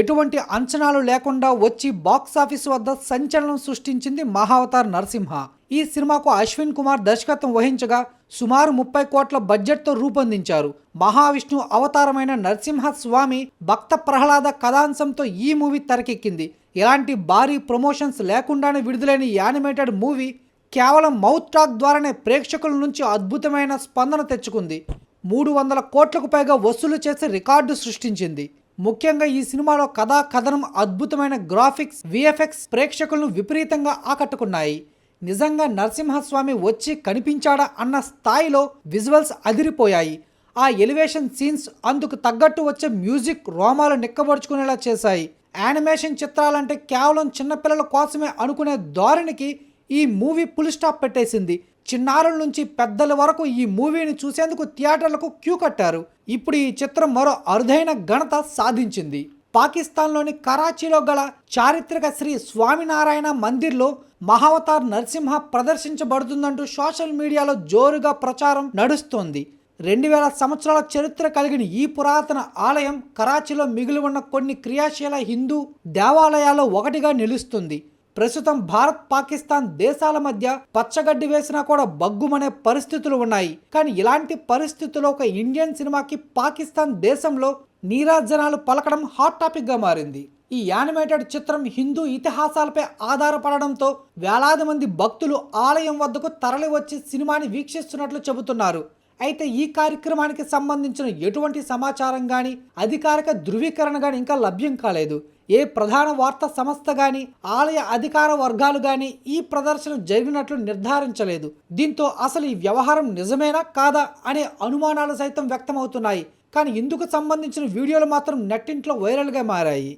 ఎటువంటి అంచనాలు లేకుండా వచ్చి బాక్స్ ఆఫీస్ వద్ద సంచలనం సృష్టించింది మహావతార్ నరసింహ. ఈ సినిమాకు అశ్విన్ కుమార్ దర్శకత్వం వహించగా సుమారు ముప్పై కోట్ల బడ్జెట్తో రూపొందించారు. మహావిష్ణు అవతారమైన నరసింహ స్వామి భక్త ప్రహ్లాద కథాంశంతో ఈ మూవీ తెరకెక్కింది. ఎలాంటి భారీ ప్రమోషన్స్ లేకుండానే విడుదలైన యానిమేటెడ్ మూవీ కేవలం మౌత్ టాక్ ద్వారానే ప్రేక్షకుల నుంచి అద్భుతమైన స్పందన తెచ్చుకుంది. మూడు వందల కోట్లకు పైగా వసూలు చేసి రికార్డు సృష్టించింది. ముఖ్యంగా ఈ సినిమాలో కథా కథనం అద్భుతమైన గ్రాఫిక్స్ విఎఫ్ఎక్స్ ప్రేక్షకులను విపరీతంగా ఆకట్టుకున్నాయి. నిజంగా నరసింహస్వామి వచ్చి కనిపించాడా అన్న స్థాయిలో విజువల్స్ అదిరిపోయాయి. ఆ ఎలివేషన్ సీన్స్ అందుకు తగ్గట్టు వచ్చే మ్యూజిక్ రోమాలు నిక్కబడుచుకునేలా చేశాయి. యానిమేషన్ చిత్రాలంటే కేవలం చిన్నపిల్లల కోసమే అనుకునే ధోరణికి ఈ మూవీ పులిస్టాప్ పెట్టేసింది. చిన్నారుల నుంచి పెద్దల వరకు ఈ మూవీని చూసేందుకు థియేటర్లకు క్యూ కట్టారు. ఇప్పుడు ఈ చిత్రం మరో అరుదైన ఘనత సాధించింది. పాకిస్తాన్లోని కరాచీలో గల చారిత్రక శ్రీ స్వామినారాయణ మందిర్లో మహావతార్ నరసింహ ప్రదర్శించబడుతుందంటూ సోషల్ మీడియాలో జోరుగా ప్రచారం నడుస్తోంది. రెండు వేల సంవత్సరాల చరిత్ర కలిగిన ఈ పురాతన ఆలయం కరాచీలో మిగిలి ఉన్న కొన్ని క్రియాశీల హిందూ దేవాలయాల్లో ఒకటిగా నిలుస్తుంది. ప్రస్తుతం భారత్ పాకిస్తాన్ దేశాల మధ్య పచ్చగడ్డి వేసినా కూడా బగ్గుమనే పరిస్థితులు ఉన్నాయి. కానీ ఇలాంటి పరిస్థితుల్లో ఒక ఇండియన్ సినిమాకి పాకిస్తాన్ దేశంలో నీరాజనాలు పలకడం హాట్ టాపిక్గా మారింది. ఈ యానిమేటెడ్ చిత్రం హిందూ ఇతిహాసాలపై ఆధారపడడంతో వేలాది మంది భక్తులు ఆలయం వద్దకు తరలి వచ్చి సినిమాని వీక్షిస్తున్నట్లు చెబుతున్నారు. అయితే ఈ కార్యక్రమానికి సంబంధించిన ఎటువంటి సమాచారం కానీ అధికారిక ధృవీకరణ కానీ ఇంకా లభ్యం కాలేదు. ఏ ప్రధాన వార్తా సంస్థ కానీ ఆలయ అధికార వర్గాలు కానీ ఈ ప్రదర్శన జరిగినట్లు నిర్ధారించలేదు. దీంతో అసలు ఈ వ్యవహారం నిజమేనా కాదా అనే అనుమానాలు సైతం వ్యక్తమవుతున్నాయి. కానీ ఇందుకు సంబంధించిన వీడియోలు మాత్రం నెట్టింట్లో వైరల్గా మారాయి.